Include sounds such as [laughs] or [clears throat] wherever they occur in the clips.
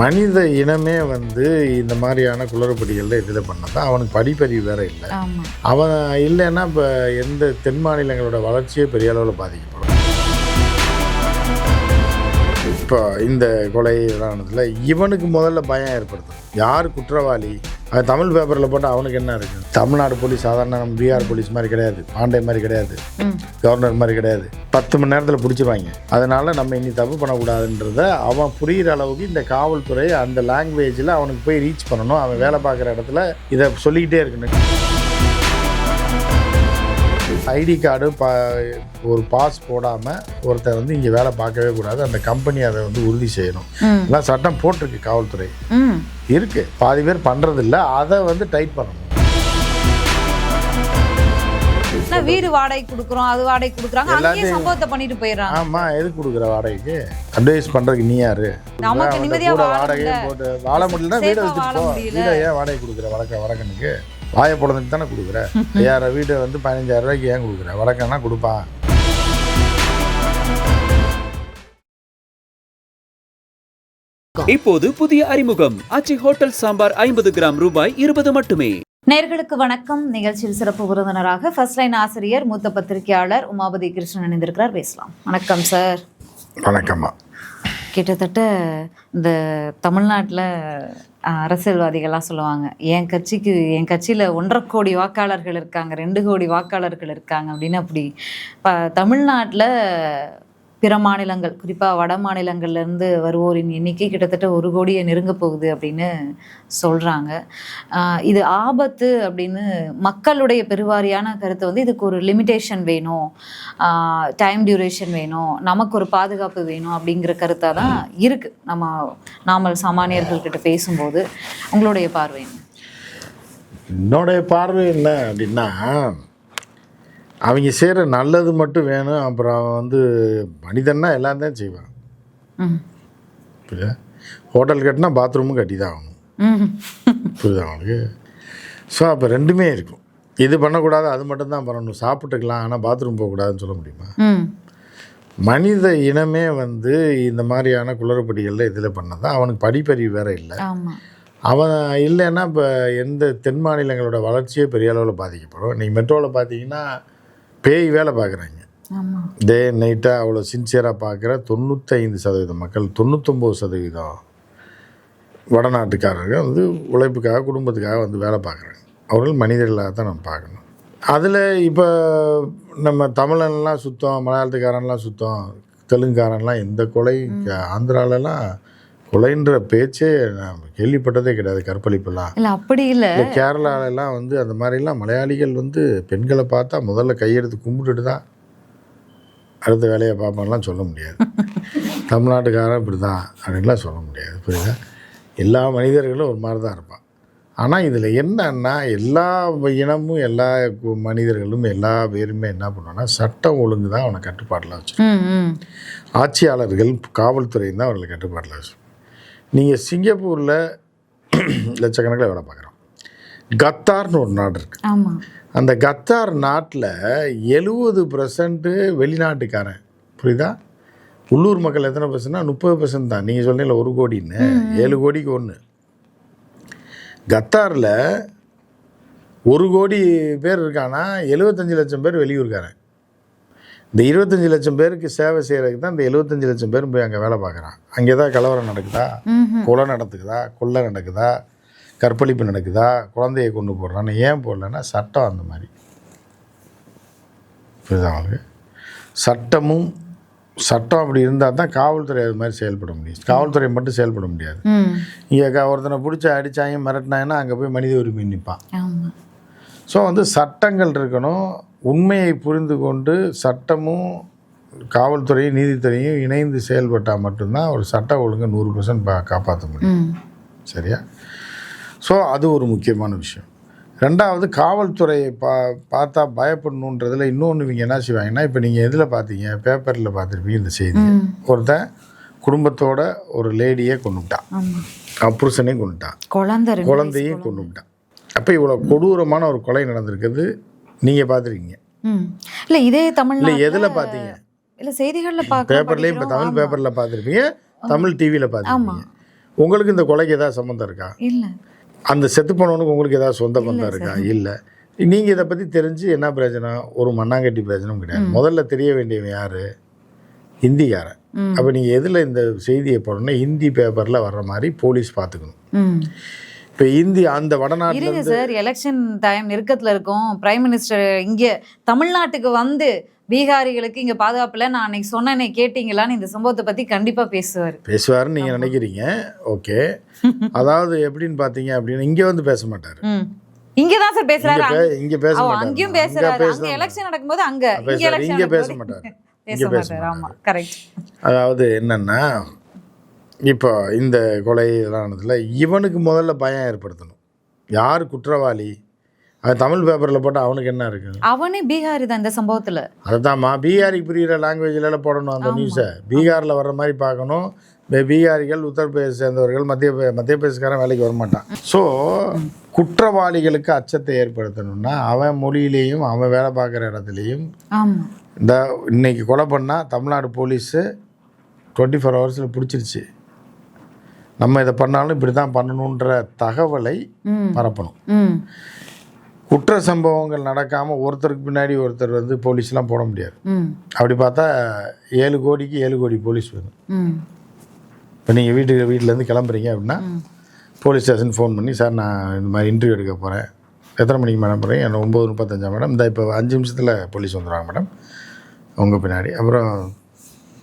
மனித இனமே வந்து இந்த மாதிரியான குளறுபடிகளில் இதில் பண்ணதான் அவனுக்கு படிப்பறிவு வேற இல்லை. அவன் இல்லைன்னா இப்போ எந்த தென் மாநிலங்களோட வளர்ச்சியே பெரிய அளவில் பாதிக்கப்படும். இப்போ இந்த கொலை இதானதுல இவனுக்கு முதல்ல பயம் ஏற்படுத்தும் யார் குற்றவாளி? அது தமிழ் பேப்பரில் போட்டால் அவனுக்கு என்ன இருக்குது தமிழ்நாடு போலீஸ் சாதாரண நம்ம பீகார் போலீஸ் மாதிரி கிடையாது. பாண்டே மாதிரி கிடையாது. கவர்னர் மாதிரி கிடையாது. பத்து மணி நேரத்தில் பிடிச்சிருவாங்க அதனால நம்ம இனி தப்பு பண்ணக்கூடாதுன்றத அவன் புரிகிற அளவுக்கு இந்த காவல்துறை அந்த லாங்குவேஜில் அவனுக்கு போய் ரீச் பண்ணணும். அவன் வேலை பார்க்குற இடத்துல இதை சொல்லிக்கிட்டே இருக்கணும். ஐடி கார்டு பா ஒரு பாஸ் போடாமல் ஒருத்தர் வந்து இங்கே வேலை பார்க்கவே கூடாது. அந்த கம்பெனி அதை வந்து உறுதி செய்யணும். எல்லாம் சட்டம் போட்டிருக்கு காவல்துறை. இருக்கு. பாதி பேர் பண்ணுறதில்ல அதை வந்து டைட் பண்ணணும். வீடு வாடகை கொடுக்குறோம். அது வாடகை கொடுக்குறாங்க. அங்கேயே சம்பவத்தை பண்ணிட்டு போயிடுறாங்க. ஆமா எதுக்கு கொடுக்குற வாடகைக்கு? அட்வைஸ் பண்றதுக்கு நீ யாரு? நமக்கு நிம்மதியா முடியல. போட்டு வாழ முடியலன்னா வீடை வாழ போ. முடியல. வீடை ஏன் வாடகை கொடுக்குற வடக்க வடக்கனுக்கு வாயை பிறந்துட்டு தானே கொடுக்குற? [laughs] ஐயாயிரம் வீடு வந்து பதினஞ்சாயிரம் ரூபாய்க்கு ஏன் கொடுக்குற? வடக்கன்னா கொடுப்பான் இப்போது புதிய அறிமுகம். ஆச்சி ஹோட்டல் சாம்பார் ஐம்பது கிராம் ரூபாய் இருபது மட்டுமே. நேர்களுக்கு வணக்கம். நிகழ்ச்சியில் சிறப்பு விருந்தினராக ஃபர்ஸ்ட் லைன் ஆசிரியர் மூத்த பத்திரிகையாளர் உமாபதி கிருஷ்ணன் இணைந்திருக்கிறார். பேசலாம். வணக்கம் சார் வணக்கம்மா. கிட்டத்தட்ட இந்த தமிழ்நாட்டில் அரசியல்வாதிகள்லாம் சொல்லுவாங்க என் கட்சிக்கு என் கட்சியில் ஒன்றரை கோடி வாக்காளர்கள் இருக்காங்க ரெண்டு கோடி வாக்காளர்கள் இருக்காங்க அப்படின்னு அப்படி. இப்போ தமிழ்நாட்டில் பிற மாநிலங்கள் குறிப்பாக வட மாநிலங்கள்லேருந்து வருவோரின் எண்ணிக்கை கிட்டத்தட்ட ஒரு கோடியை நெருங்க போகுது அப்படின்னு சொல்கிறாங்க இது ஆபத்து அப்படின்னு மக்களுடைய பெருவாரியான கருத்து வந்து இதுக்கு ஒரு லிமிட்டேஷன் வேணும். டைம் டியூரேஷன் வேணும். நமக்கு ஒரு பாதுகாப்பு வேணும் அப்படிங்கிற கருத்தாக தான் இருக்குது நம்ம நாமல் சாமானியர்கள்கிட்ட பேசும்போது. உங்களுடைய பார்வை என்ன? என்னுடைய பார்வை என்ன அப்படின்னா அவங்க செய்கிற நல்லது மட்டும் வேணும். அப்புறம் அவன் வந்து மனிதன்னா எல்லாம் தான் செய்வான். புரியுதா? ஹோட்டல் கட்டினா பாத்ரூமும் கட்டி தான் ஆகணும். புரியுதா அவனுக்கு ஸோ அப்போ ரெண்டுமே இருக்கும். இது பண்ணக்கூடாது அது மட்டும் தான் பண்ணணும். சாப்பிட்டுக்கலாம் ஆனால் பாத்ரூம் போகக்கூடாதுன்னு சொல்ல முடியுமா? மனித இனமே வந்து இந்த மாதிரியான குளறுபடிகளில் இதில் பண்ணதான் அவனுக்கு படிப்பறிவு வேற இல்லை. அவன் இல்லைன்னா இப்போ எந்த தென் மாநிலங்களோட வளர்ச்சியே பெரிய அளவில் பாதிக்கப்படும் இன்றைக்கி மெட்ரோவில் பார்த்தீங்கன்னா பேய் வேலை பார்க்குறாங்க. டே நைட்டாக அவ்வளோ சின்சியராக பார்க்குற தொண்ணூத்தைந்து சதவீதம் மக்கள் தொண்ணூத்தொம்பது சதவீதம் வடநாட்டுக்காரர்கள் வந்து உழைப்புக்காக குடும்பத்துக்காக வந்து வேலை பார்க்குறாங்க. அவர்கள் மனிதர்களாக தான் நம்ம பார்க்கணும். அதில் இப்போ நம்ம தமிழன்லாம் சுத்தம் மலையாளத்துக்காரன்லாம் சுத்தம் தெலுங்குக்காரன்லாம் எந்த கொலை ஆந்திராலலாம் கொலைன்ற பேச்சே நான் கேள்விப்பட்டதே கிடையாது கற்பழிப்புலாம் இல்லை அப்படி இல்லை. கேரளாலெல்லாம் வந்து அந்த மாதிரிலாம் மலையாளிகள் வந்து பெண்களை பார்த்தா முதல்ல கையெடுத்து கும்பிட்டுட்டு தான் அடுத்த வேலையை பார்ப்பான்லாம் சொல்ல முடியாது. [laughs] தமிழ்நாட்டுக்காரன் இப்படி தான் அப்படின்லாம் சொல்ல முடியாது புரியுதா? எல்லா மனிதர்களும் ஒரு மாதிரி தான் இருப்பான். ஆனால் இதில் என்னன்னா எல்லா இனமும் எல்லா மனிதர்களும் எல்லா பேருமே என்ன பண்ணுவாங்கன்னா சட்டம் ஒழுங்கு தான் அவனை கட்டுப்பாட்டில் ம் ஆட்சியாளர்கள் காவல்துறை தான் அவர்களை கட்டுப்பாட்டில் வச்சிருக்கோம் நீங்கள் சிங்கப்பூரில் லட்சக்கணக்கில் வேலை பார்க்குறோம். கத்தார்னு ஒரு நாடு இருக்குது அந்த கத்தார் நாட்டில் எழுபது பர்சன்ட்டு வெளிநாட்டுக்காரன். புரியுதா? உள்ளூர் மக்கள் எத்தனை பர்சன்ட்னா முப்பது பர்சன்ட் தான். நீங்கள் சொன்னீங்கள ஒரு கோடின்னு. ஏழு கோடிக்கு ஒன்று கத்தாரில் ஒரு கோடி பேர் இருக்கானா? எழுபத்தஞ்சு லட்சம் பேர் வெளியூர்காரன். இந்த இருபத்தஞ்சி லட்சம் பேருக்கு சேவை செய்கிறதுக்கு தான் இந்த எழுபத்தஞ்சு லட்சம் பேரும் போய் அங்கே வேலை பார்க்குறான் அங்கே தான் கலவரம் நடக்குதா? கொலை நடக்குதா கொள்ளை நடக்குதா? கற்பழிப்பு நடக்குதா? குழந்தையை கொண்டு போடுறான்னு ஏன் போடலன்னா சட்டம் அந்த மாதிரி. புரியுதா அவங்களுக்கு சட்டமும் சட்டம் அப்படி இருந்தால் தான் காவல்துறை அது மாதிரி செயல்பட முடியும். காவல்துறை மட்டும் செயல்பட முடியாது. இங்கே ஒருத்தனை பிடிச்சி அடித்தாங்க மிரட்டினாங்கன்னா அங்கே போய் மனித உரிமை நிற்பான் ஸோ வந்து சட்டங்கள் இருக்கணும். உண்மையை புரிந்து கொண்டு சட்டமும் காவல்துறையும் நீதித்துறையும் இணைந்து செயல்பட்டால் மட்டும்தான் ஒரு சட்ட ஒழுங்கை நூறு பர்சன்ட் காப்பாற்ற முடியும். சரியா? ஸோ அது ஒரு முக்கியமான விஷயம். ரெண்டாவது காவல்துறையை பா பார்த்தா பயப்படணுன்றதுல இன்னொன்று இவங்க என்ன செய்வாங்கன்னா இப்போ நீங்கள் எதில் பார்த்தீங்க? பேப்பரில் பார்த்துருப்பீங்க இந்த செய்தி ஒருத்தன் குடும்பத்தோட ஒரு லேடியே கொண்டுட்டான் புருஷனையும் கொண்டுட்டான் குழந்தையும் கொண்டு விட்டான் அப்போ இவ்வளோ கொடூரமான ஒரு கொலை நடந்திருக்குது. நீங்கள் பார்த்துருக்கீங்க ம். இல்லை இதே இல்லை தமிழ்நாடு எதில் பார்த்தீங்க இல்லை செய்திகளில் பார்க்க பேப்பர்லேயும் இப்போ தமிழ் பேப்பரில் பார்த்துருப்பீங்க தமிழ் டிவியில் பார்த்துருப்பீங்க உங்களுக்கு இந்த கொலைக்கு ஏதாவது சம்மந்தம் இருக்கா? இல்ல. அந்த செத்து போனவனுக்கு உங்களுக்கு ஏதாவது சொந்த பந்தம் இருக்கா? இல்லை. நீங்கள் இதை பற்றி தெரிஞ்சு என்ன பிரச்சனை ஒரு மண்ணாங்கட்டி பிரச்சனையும் கிடையாது. முதல்ல தெரிய வேண்டியவன் யார்? ஹிந்திக்காரன். அப்போ நீங்கள் எதில் இந்த செய்தியை போடணும்னா ஹிந்தி பேப்பரில் வர்ற மாதிரி போலீஸ் பார்த்துக்கணும் இப்போ ஹிந்தி அந்த வடநாட்டில் இருங்க சார் எலெக்ஷன் டைம் நெருக்கத்துல இருக்கும். பிரைம் மினிஸ்டர் இங்க தமிழ்நாட்டுக்கு வந்து பீகாரிகளுக்கு இங்க பாதுகாப்புல நான் அன்னைக்கு சொன்னேனே கேட்டீங்களான்னு இந்த சம்பவத்தை பத்தி கண்டிப்பா பேசுவார். பேசுவாருன்னு நீங்கள் நினைக்கிறீங்க? ஓகே. [laughs] அதாவது எப்படின்னு பார்த்தீங்க அப்படின்னா இங்கே வந்து பேச மாட்டார். இங்கதான் சார் பேசுறாரு. இங்கே பேச அங்கேயும் அங்கே பேசுறாரு. பேச அங்க எலெக்ஷன் நடக்கும்போது அங்க. இங்க பேச மாட்டார். [laughs] இங்கே பேச மாட்டாரு. ஆமா கரெக்ட் அதாவது என்னன்னா இப்போ இந்த கொலை இதெல்லாம் இவனுக்கு முதல்ல பயம் ஏற்படுத்தணும். யார் குற்றவாளி? அது தமிழ் பேப்பரில் போட்டால் அவனுக்கு என்ன இருக்கு? அவனே பீகாரி தான் இந்த சம்பவத்துல. அதுதான்மா பீகாரிக்கு புரிகிற லாங்குவேஜில் போடணும் அந்த நியூஸை பீகாரில் வர்ற மாதிரி பார்க்கணும். பீகாரிகள் உத்தரப்பிரதேச சேர்ந்தவர்கள் மத்திய மத்திய பிரதேசக்காரன் வேலைக்கு வர மாட்டான். ஸோ குற்றவாளிகளுக்கு அச்சத்தை ஏற்படுத்தணும்னா அவன் மொழியிலையும் அவன் வேலை பார்க்குற இடத்துலையும் இந்த இன்னைக்கு கொலை பண்ணால் தமிழ்நாடு போலீஸு டுவெண்ட்டி ஃபோர் ஹவர்ஸில் பிடிச்சிருச்சு. நம்ம இதை பண்ணாலும் இப்படி தான் பண்ணணுன்ற தகவலை பரப்பணும். குற்ற சம்பவங்கள் நடக்காமல் ஒருத்தருக்கு பின்னாடி ஒருத்தர் வந்து போலீஸ்லாம் போட முடியாது. அப்படி பார்த்தா ஏழு கோடிக்கு ஏழு கோடி போலீஸ் வேணும் இப்போ நீங்கள் வீட்டுக்கு வீட்டிலேருந்து கிளம்புறீங்க அப்படின்னா போலீஸ் ஸ்டேஷன் ஃபோன் பண்ணி சார் நான் இந்த மாதிரி இன்டர்வியூ எடுக்க போகிறேன் எத்தனை மணிக்கு மேடம் போகிறேன் என்ன ஒம்பது முப்பத்தஞ்சா மேடம். இந்த இப்போ அஞ்சு நிமிஷத்தில் போலீஸ் வந்துடுவாங்க மேடம். உங்கள் பின்னாடி. அப்புறம்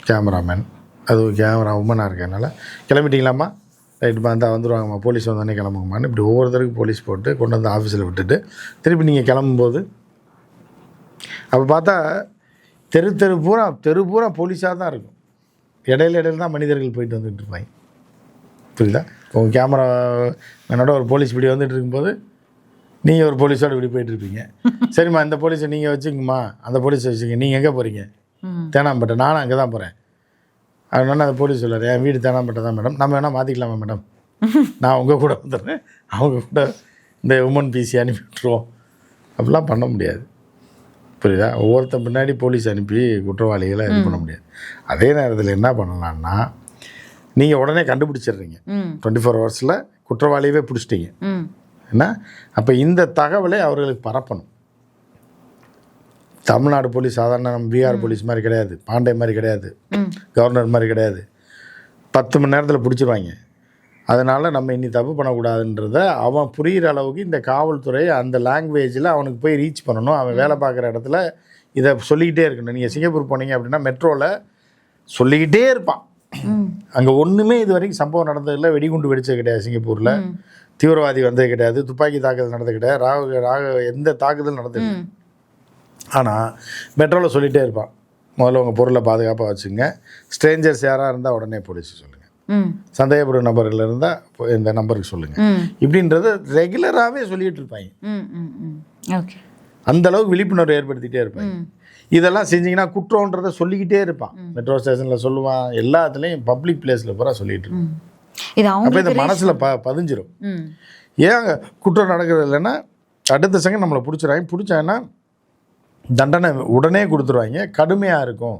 கேமராமேன். அது கேமரா உமனாக இருக்கனால. கிளம்பிட்டீங்களாம்மா? ரைட்டுமா இருந்தால் வந்துடுவாங்கம்மா போலீஸ் வந்தோடனே கிளம்புங்கம்மான்னு இப்படி ஒவ்வொருத்தருக்கும் போலீஸ் போட்டு கொண்டு வந்து ஆஃபீஸில் விட்டுட்டு திருப்பி நீங்கள் கிளம்பும்போது அப்போ பார்த்தா தெரு தெரு பூரா தெரு பூரா போலீஸாக தான் இருக்கும். இடையில இடையில தான் மனிதர்கள் போயிட்டு வந்துட்டு இருப்பாங்க. புரியுதா? உங்கள் கேமரா என்னோட ஒரு போலீஸ் இப்படி வந்துட்டு இருக்கும்போது நீங்கள் ஒரு போலீஸோட இப்படி போயிட்டு இருப்பீங்க. சரிம்மா இந்த போலீஸை நீங்கள் வச்சுக்கோங்கம்மா அந்த போலீஸை வச்சுங்க. நீங்கள் எங்கே போகிறீங்க தேனாம்பேட்டை. நானும் அங்கே தான் போகிறேன் அதனால அந்த போலீஸ் சொல்லுவார் என் வீடு தேனாம்பேட்டை தான் மேடம். நம்ம வேணால் மாற்றிக்கலாமா மேடம்? [laughs] நான் உங்கள் கூட வந்துடுறேன். அவங்க கூட இந்த உமன் பிசி அனுப்பி விட்ருவோம் அப்படிலாம் பண்ண முடியாது. புரியுதா? ஒவ்வொருத்தன் பின்னாடி போலீஸ் அனுப்பி குற்றவாளிகளை இது பண்ண முடியாது. அதே நேரத்தில் என்ன பண்ணலான்னா நீங்கள் உடனே கண்டுபிடிச்சிடுறீங்க. டுவெண்ட்டி ஃபோர் ஹவர்ஸில் குற்றவாளியவே பிடிச்சிட்டீங்க. என்ன? அப்போ இந்த தகவலை அவர்களுக்கு பரப்பணும். தமிழ்நாடு போலீஸ் சாதாரண நம்ம பீகார் போலீஸ் மாதிரி கிடையாது. பாண்டே மாதிரி கிடையாது. கவர்னர் மாதிரி கிடையாது. பத்து மணி நேரத்தில் பிடிச்சிருவாங்க. அதனால் நம்ம இனி தப்பு பண்ணக்கூடாதுன்றத அவன் புரிகிற அளவுக்கு இந்த காவல்துறை அந்த லாங்குவேஜில் அவனுக்கு போய் ரீச் பண்ணணும். அவன் வேலை பார்க்குற இடத்துல இதை சொல்லிக்கிட்டே இருக்கணும். நீங்கள் சிங்கப்பூர் போனீங்க அப்படின்னா மெட்ரோவில் சொல்லிக்கிட்டே இருப்பான். அங்கே ஒன்றுமே இது வரைக்கும் சம்பவம் நடந்ததில்லை. வெடிகுண்டு வெடிச்சது கிடையாது சிங்கப்பூரில். தீவிரவாதி வந்தது கிடையாது. துப்பாக்கி தாக்குதல் நடந்தது கிடையாது. ராக ராக எந்த தாக்குதல் நடந்தது ஆனால் மெட்ரோவில் சொல்லிகிட்டே இருப்பான். முதல்ல உங்கள் பொருளை பாதுகாப்பாக வச்சுங்க. ஸ்ட்ரேஞ்சர்ஸ் யாராக இருந்தால் உடனே போலீஸ் சொல்லுங்கள் சந்தேகப்படும் நபர்கள் இருந்தால் இந்த நம்பருக்கு சொல்லுங்கள் இப்படின்றத ரெகுலராகவே சொல்லிகிட்டு இருப்பாங்க. ஓகே அந்த அளவுக்கு விழிப்புணர்வு ஏற்படுத்திகிட்டே இருப்பாங்க. இதெல்லாம் செஞ்சீங்கன்னா குற்றம்ன்றதை சொல்லிக்கிட்டே இருப்பான். மெட்ரோ ஸ்டேஷனில் சொல்லுவான். எல்லாத்துலேயும் பப்ளிக் பிளேஸில் பூரா சொல்லிட்டு இருப்பான். அப்போ இந்த மனசில் ப பதிஞ்சிரும். ஏன் குற்றம் நடக்கிறது இல்லைன்னா அடுத்த செகண்ட் நம்மளை பிடிச்சிடுவாங்க பிடிச்சாங்கன்னா தண்டனை உடனே கொடுத்துருவாங்க. கடுமையாக இருக்கும்.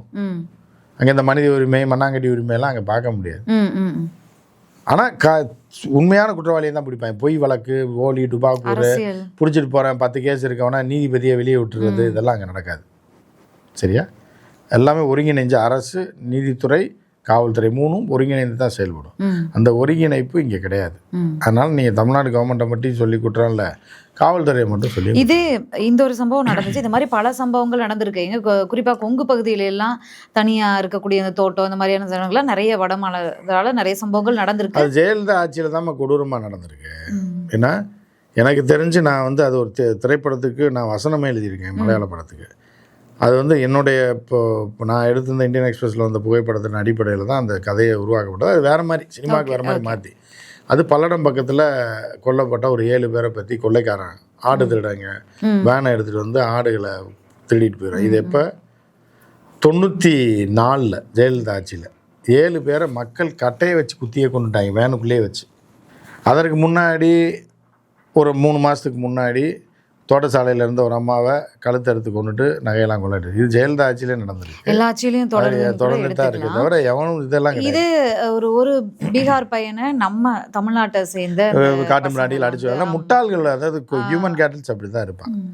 அங்கே இந்த மனித உரிமை மண்ணாங்கட்டி உரிமையெல்லாம் அங்கே பார்க்க முடியாது. ஆனால் க உண்மையான குற்றவாளியை தான் பிடிப்பாங்க. பொய் வழக்கு ஓலி டுபாக்கூர் பிடிச்சிட்டு போகிறேன் பத்து கேஸ் இருக்கவனா நீதிபதியை வெளியே விட்டுறது இதெல்லாம் அங்கே நடக்காது. சரியா? எல்லாமே ஒருங்கிணைஞ்ச அரசு நீதித்துறை காவல்துறை மூணும் ஒருங்கிணைந்து தான் செயல்படும். அந்த ஒருங்கிணைப்பு இங்கே கிடையாது. அதனால் நீங்கள் தமிழ்நாடு கவர்மெண்ட்டை மட்டும் சொல்லி குற்றம் இல்லை காவல்துறையை மட்டும் சொல்லி இது இந்த ஒரு சம்பவம் நடந்துச்சு. இந்த மாதிரி பல சம்பவங்கள் நடந்திருக்கு. எங்க கு- குறிப்பா கொங்கு பகுதியில எல்லாம் தனியா இருக்கக்கூடிய அந்த தோட்டம் இந்த மாதிரியான ஜனங்கள்லாம் நிறைய வடமாநிலத்தால நிறைய சம்பவங்கள் நடந்திருக்கு. அது ஜெயலலிதா ஆட்சியில் தான் கொடூரமாக நடந்திருக்கு. ஏன்னா எனக்கு தெரிஞ்சு நான் வந்து அது ஒரு திரைப்படத்துக்கு நான் வசனமே எழுதியிருக்கேன் மலையாள படத்துக்கு. அது வந்து என்னுடைய இப்போ நான் எடுத்திருந்த இந்தியன் எக்ஸ்பிரஸில் வந்த புகைப்படத்தின் அடிப்படையில் தான் அந்த கதையை உருவாக்கப்பட்டது. அது வேறு மாதிரி சினிமாவுக்கு வேறு மாதிரி மாற்றி அது பல்லடம் பக்கத்தில் கொல்லப்பட்ட ஒரு ஏழு பேரை பற்றி கொள்ளைக்காரன் ஆடு திருடாங்க. வேனை எடுத்துகிட்டு வந்து ஆடுகளை திருடிட்டு போயிடும் இது எப்போ? தொண்ணூற்றி நாலில் ஜெயலலிதா ஆட்சியில். ஏழு பேரை மக்கள் கட்டையை வச்சு குத்தியே கொண்டுட்டாங்க வேனுக்குள்ளேயே வச்சு. அதற்கு முன்னாடி ஒரு மூணு மாதத்துக்கு முன்னாடி தோட்டசாலையில இருந்த ஒரு அம்மாவை கழுத்தை எடுத்து கொண்டுட்டு நகையெல்லாம் கொண்டுட்டு இது ஜெயலலிதா ஆட்சியிலே நடந்திருக்கு எல்லா ஆட்சியிலையும் தொடர்ந்து தான் இருக்கு. தவிர எவனும் இதெல்லாம் இது ஒரு ஒரு பீகார் பையனை நம்ம தமிழ்நாட்டை சேர்ந்த காட்டு மிராண்டியில் பசங்க அடிச்சு முட்டாள்கள் அதாவது ஹியூமன் கேட்டல்ஸ் அப்படி தான் இருப்பான் ம்.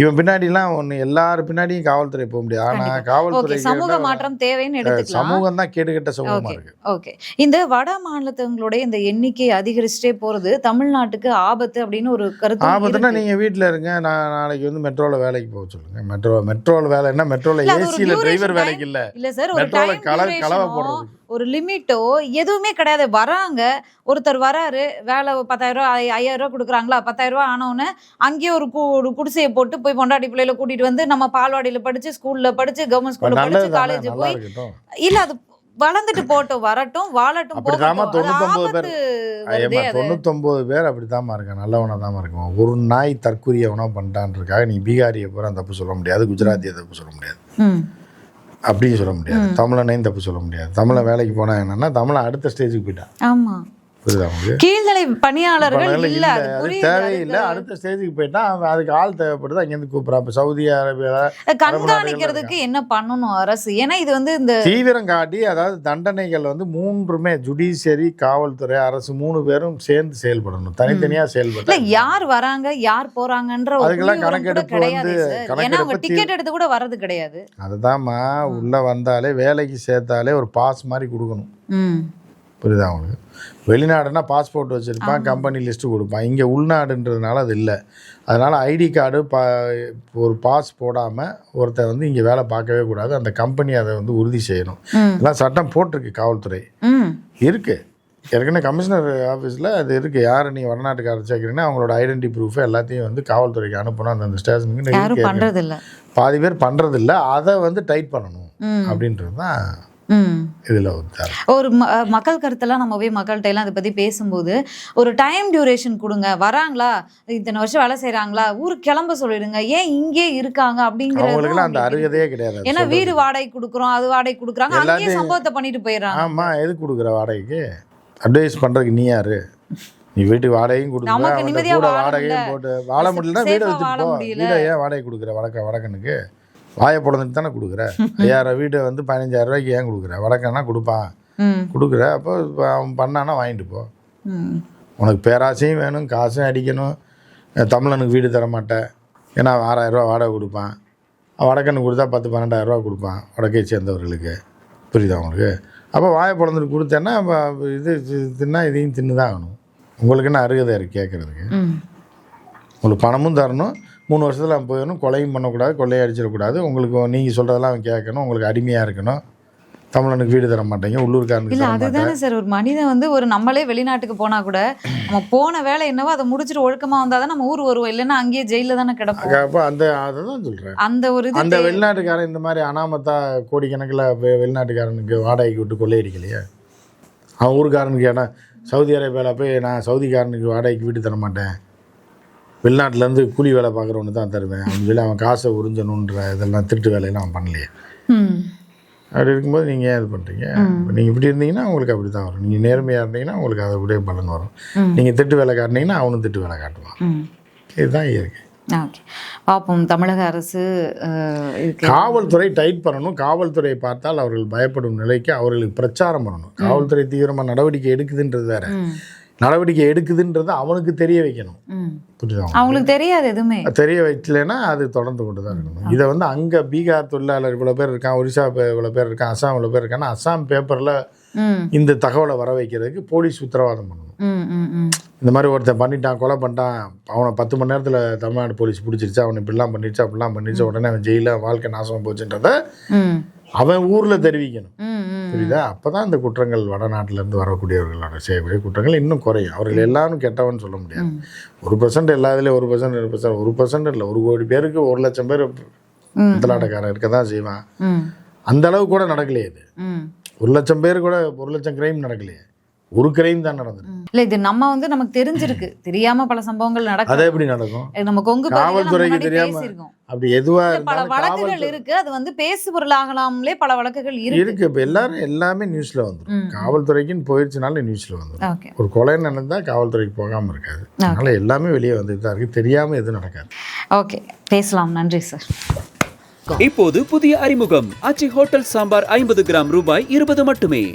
இவன் பின்னாடிலாம் ஒன்று எல்லார் பின்னாடியும் காவல்துறை போக முடியாது. ஆனால் ஓகே காவல்துறை சமூக மாற்றம் தேவைன்னு எடுத்துக்கலாம். சமூகம் தான் கேடுகட்ட சமூகமா இருக்கு. ஓகே. இந்த வட மாநிலத்தவங்களுடைய இந்த எண்ணிக்கை அதிகரிச்சுட்டே போறது தமிழ்நாட்டுக்கு ஆபத்து அப்படின்னு ஒரு கருத்து ஆபத்துனா. நீங்க வீட்டில் இருங்க நான் நாளைக்கு வந்து மெட்ரோல வேலைக்கு போக சொல்லுங்க. மெட்ரோ மெட்ரோல வேலை என்ன? மெட்ரோல ஏசியில் டிரைவர். வேலைக்கு இல்ல. இல்ல சார் டைம் கலர் கலவை போடுறது ஒரு லிமிட்டோ எதுவுமே கிடையாது. வராங்க. ஒருத்தர் வராரு. வேலை பத்தாயிரம் ரூபா ஐ- ஐயாயிரம் ரூபா கொடுக்குறாங்களா? பத்தாயிரம் ரூபா ஆனவுடனே அங்கேயே ஒரு கு- குடிசையை போட்டு போய் பொண்டாட்டி பிள்ளையில கூட்டிட்டு வந்து நம்ம பால்வாடியில படிச்சு ஸ்கூல்ல படிச்சு கவர்மெண்ட் ஸ்கூல்ல தானே? காலேஜ் போய் இல்ல அது வளர்ந்துட்டு போட்டோம் வரட்டும் வாழட்டும் அப்படிதாம்மா 99 பேர். ஐயம்மா. தொண்ணூத்தொம்பது பேர் அப்படித்தாம்மா இருக்கான் நல்லவனாக தான் இருக்கும் ஒரு நாய் தற்கொலையவனா பண்ணிட்டான்றதுக்காக நீ பீகாரியை பூரா தப்பு சொல்ல முடியாது. குஜராத்தியை தப்பு சொல்ல முடியாது. அப்படின்னு சொல்ல முடியாது. தமிழனையும் தப்பு சொல்ல முடியாது. தமிழன் வேலைக்கு போனா என்னன்னா தமிழன் அடுத்த ஸ்டேஜுக்கு போயிட்டான் ஆமா. புரியுதா கீழ்நிலை பணியாளர்கள் இல்ல தேவையில்லை. அடுத்த ஸ்டேஜுக்கு போயிட்டா அதுக்கு ஆள் தேவைப்படுது அங்கேருந்து கூப்பிட்றான். இப்போ சவுதி அரேபியாவில் கண்காணிக்கிறதுக்கு என்ன பண்ணணும் அரசு? ஏன்னா இது வந்து இந்த தீவிரம் காட்டி அதாவது தண்டனைகள் வந்து மூன்றுமே ஜுடிஷியரி காவல்துறை அரசு மூணு பேரும் சேர்ந்து செயல்படணும். தனித்தனியா இல்ல செயல்பட யார் வராங்க யார் போறாங்கன்ற ஒரு அதுக்கெல்லாம் கணக்கெடுப்பு வந்து- ஏன்னா அவங்க டிக்கெட் எடுத்து கூட வர்றது கிடையாது. அதுதாம்மா உள்ள வந்தாலே வேலைக்கு சேர்த்தாலே ஒரு பாஸ் மாதிரி கொடுக்கணும். ம். புரியுதா உங்களுக்கு? வெளிநாடுனா பாஸ்போர்ட் வச்சுருப்பான் கம்பெனி லிஸ்ட்டு கொடுப்பான். இங்கே உள்நாடுன்றதுனால அது இல்லை. அதனால் ஐடி கார்டு பா ஒரு பாஸ் போடாமல் ஒருத்தர் வந்து இங்கே வேலை பார்க்கவே கூடாது. அந்த கம்பெனி அதை வந்து உறுதி செய்யணும். இதெல்லாம் சட்டம் போட்டிருக்கு காவல்துறை. இருக்குது ஏற்கனவே கமிஷனர் ஆஃபீஸில் அது இருக்குது யார் நீ வடநாட்டுக்காரர் சேர்க்குறீங்கன்னா அவங்களோட ஐடென்டி ப்ரூஃப் எல்லாத்தையும் வந்து காவல்துறைக்கு அனுப்பணும். அந்தந்த ஸ்டேஷனுக்கு பாதி பேர் பண்ணுறதில்ல அதை வந்து டைட் பண்ணணும். அப்படின்றது தான் இதில் ஒரு மக்கள் கருத்தெல்லாம் நம்ம போய் மக்கள்கிட்ட எல்லாம் அதை பத்தி பேசும்போது ஒரு டைம் டியூரேஷன் கொடுங்க. வராங்களா? இத்தனை வருஷம் வேலை செய்றாங்களா? ஊருக்கு கிளம்ப சொல்லிடுங்க. ஏன் இங்கே இருக்காங்க அவங்களுக்குலாம் அந்த அப்படிங்கிறது அருகதையே கிடையாது. ஏன்னா. வீடு வாடகை கொடுக்குறோம் அது வாடகை கொடுக்குறாங்க. அங்கேயே சம்பவத்தை பண்ணிட்டு போயிடுறாங்க. ஆமா எதுக்கு கொடுக்குற வாடகைக்கு? அட்வைஸ் பண்றதுக்கு நீ யாரு? நீ வீட்டுக்கு வாடகையும் கொடுக்குற கூட வாடகையும். போட்டு வாழ முடியலன்னா வீடை வச்சுட்டு போ. வீடை ஏன் வாடகை கொடுக்குற வடக்க வடக்கனுக்கு? வாயை பொழந்துட்டு தானே கொடுக்குற? ஐயாயிரம் வீடை வந்து பதினஞ்சாயிரம் ரூபாய்க்கு ஏன் கொடுக்குற? வடக்கன்னா கொடுப்பான். கொடுக்குற. அப்போ அவன் பண்ணானா வாங்கிட்டு போ. உனக்கு பேராசையும் வேணும் காசும் அடிக்கணும். தமிழனுக்கு வீடு தர மாட்டேன். ஏன்னா ரூபா வாடகை கொடுப்பான். அவன் வடக்கனுக்கு கொடுத்தா பத்து பன்னெண்டாயிரம் ரூபா கொடுப்பான் வடக்கை சேர்ந்தவர்களுக்கு. புரியுதா உங்களுக்கு? அப்போ வாயை பிறந்துட்டு கொடுத்தேன்னா இது தின்னா இதையும் தின்னு தான் ஆகணும். உங்களுக்கு என்ன அருகதை இருக்குது கேட்குறதுக்கு உங்களுக்கு பணமும் தரணும் மூணு வருஷத்தில் அவன் போயிடணும். கொலையும் பண்ணக்கூடாது கொள்ளையை அடிச்சிடக்கூடாது. உங்களுக்கு நீங்கள் சொல்கிறதெல்லாம் அவன் கேட்கணும். உங்களுக்கு அடிமையாக இருக்கணும். தமிழனுக்கு வீடு தர மாட்டேங்க. உள்ளூர்காரனுக்கு இல்ல அதுதானே சார். ஒரு மனிதன் வந்து ஒரு நம்மளே வெளிநாட்டுக்கு போனா கூட நம்ம போன வேலை என்னவோ அதை முடிச்சுட்டு ஒழுக்கமா வந்தாதான் நம்ம ஊர் வருவோம். இல்லைன்னா அங்கேயே ஜெயில தானே கிடப்போம். அப்போ அந்த அதை தான் சொல்கிறேன் அந்த ஒரு அந்த வெளிநாட்டுக்காரன் இந்த மாதிரி அனாமத்தா கோடிக்கணக்கில் வெளிநாட்டுக்காரனுக்கு வாடகைக்கு விட்டு கொள்ளையடிக்கலையே? அவன் ஊருக்காரனுக்கு இடம். சவுதி அரேபியாவில் போய் நான் சவுதிக்காரனுக்கு வாடகைக்கு வீட்டு தர மாட்டேன். வெளிநாட்டிலேருந்து கூலி வேலை பார்க்குறவனு தான் தருவேன். அப்படின்னு சொல்லி அவன் காசை உறிஞ்சணுன்ற இதெல்லாம் திருட்டு வேலையெல்லாம் அவன் பண்ணலையே. அப்படி இருக்கும்போது நீங்கள் ஏன் இது பண்ணுறீங்க நீங்கள் இப்படி இருந்தீங்கன்னா உங்களுக்கு அப்படி தான் வரும். நீங்கள் நேர்மையாக இருந்தீங்கன்னா உங்களுக்கு அதை விட பலன் வரும். நீங்கள் திட்டு வேலை காட்டினீங்கன்னா அவனும் திட்டு வேலை காட்டுவான். இதுதான் இயற்கை. ஓகே. பார்ப்போம் தமிழக அரசு காவல்துறை டைட் பண்ணணும். காவல்துறையை பார்த்தால் அவர்கள் பயப்படும் நிலைக்கு அவர்களுக்கு பிரச்சாரம் பண்ணணும். காவல்துறை தீவிரமாக நடவடிக்கை எடுக்குதுன்றது வேற. நடவடிக்கை எடுக்குதுன்றது அவனுக்கு தெரிய வைக்கணும். புரியுதா? அவங்களுக்கு தெரியாது எதுவுமே. தெரிய வைக்கலைன்னா அது தொடர்ந்து கொண்டு தான் இருக்கணும். இதை வந்து அங்கே பீகார் தொழிலாளர் இவ்வளோ பேர் இருக்கான் ஒரிசா இவ்வளோ பேர் இருக்கான் அஸ்ஸாம் இவ்வளோ பேர் இருக்கான்னா அஸ்ஸாம் பேப்பரில் இந்த தகவலை வர வைக்கிறதுக்கு போலீஸ் உத்தரவாதம் பண்ணணும். இந்த மாதிரி ஒருத்தன் பண்ணிட்டான் கொலை பண்ணிட்டான் அவனை பத்து மணி நேரத்தில் தமிழ்நாடு போலீஸ் பிடிச்சிருச்சு அவனை இப்படிலாம் பண்ணிடுச்சு அப்படிலாம் பண்ணிடுச்சு உடனே அவன் ஜெயிலில் வாழ்க்கை நாசமாக போச்சுன்றத அவன் ஊரில் தெரிவிக்கணும். புரியுதா? அப்போ தான் இந்த குற்றங்கள் வடநாட்டிலேருந்து வரக்கூடியவர்களோட செய்யக்கூடிய குற்றங்கள் இன்னும் குறையும். அவர்கள் எல்லாரும் கெட்டவன் சொல்ல முடியாது. ஒரு பர்சன்ட் எல்லா இதுலேயும் ஒரு பர்சன்ட் ரெண்டு பர்சன்ட் ஒரு பர்சன்ட் இல்லை. ஒரு கோடி பேருக்கு ஒரு லட்சம் பேர் ம். பித்தலாட்டக்காரன் இருக்க தான் செய்வான் அந்த அளவு கூட நடக்கலையே இது. ஒரு லட்சம் பேர் கூட ஒரு லட்சம் கிரைம் நடக்கலையே. ஒரு கிரைம் தான் நடந்தது இல்ல இது நம்ம வந்து நமக்கு தெரிஞ்சிருக்கு. [clears throat] தெரியாம பல சம்பவங்கள் அதை நடக்கும் எப்படி நடக்கும்? நம்ம கொங்கு காவல்துறைக்கு தெரியாம. அப்படி எதுவாக இல்ல, பல வழக்குகள் இருக்கு. அது வந்து பேசு பொருளாகலாம்லே பல வழக்குகள் இருக்கு. இருக்கு. இப்போ எல்லாரும் எல்லாமே நியூஸில் வந்துடும். காவல்துறைக்குன்னு போயிடுச்சுனாலும் நியூஸில் வந்துடும் ஓகே. ஒரு கொலை நடந்தால் காவல்துறைக்கு போகாமல் இருக்காது. அதனால எல்லாமே வெளியே வந்துட்டு தான் இருக்குது தெரியாமல் எதுவும் நடக்காது. ஓகே. பேசலாம். நன்றி சார் இப்போது புதிய அறிமுகம். ஆச்சி ஹோட்டல் சாம்பார் ஐம்பது கிராம் ரூபாய் இருபது மட்டுமே.